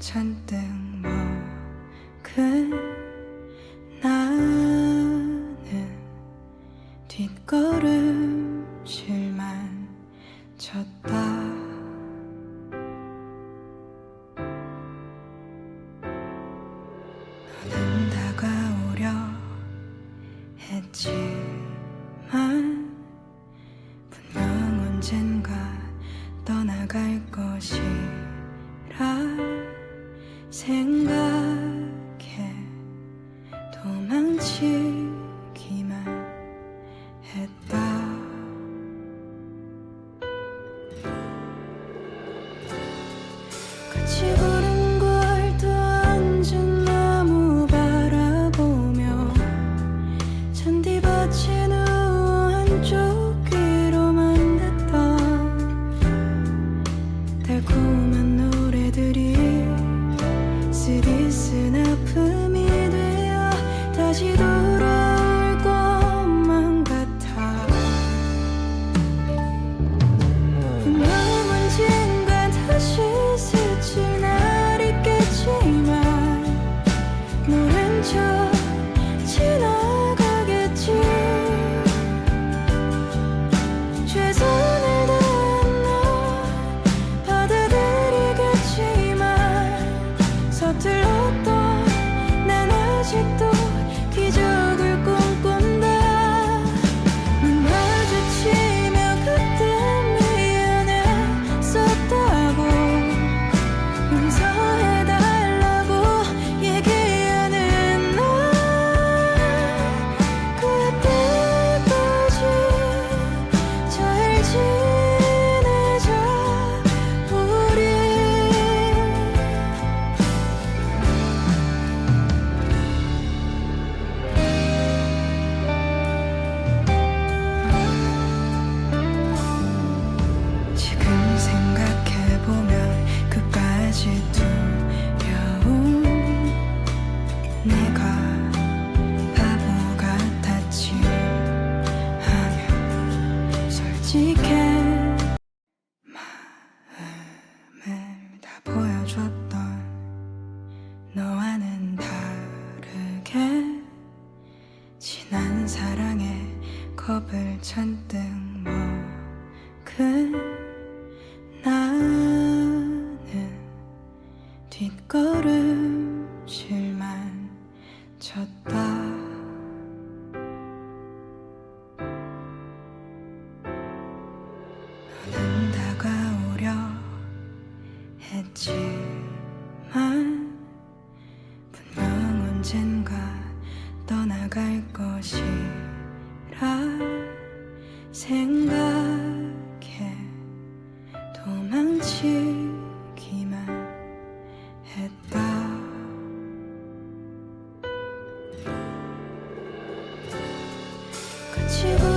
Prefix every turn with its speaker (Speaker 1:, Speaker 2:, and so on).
Speaker 1: 잔뜩 먹은 나는 뒷걸음질만 쳤다. 너는 다가오려 했지만 분명 언젠가 떠나갈 것이라 생각해 도망치기만 했다. 같이 걸은 걸또 앉은 나무 바라보며 잔디밭에 누워 한쪽 난 사랑에 겁을 잔뜩 먹은 나는 뒷걸음질만 쳤다. 너는 다가오려 했지만 분명 언젠가 去不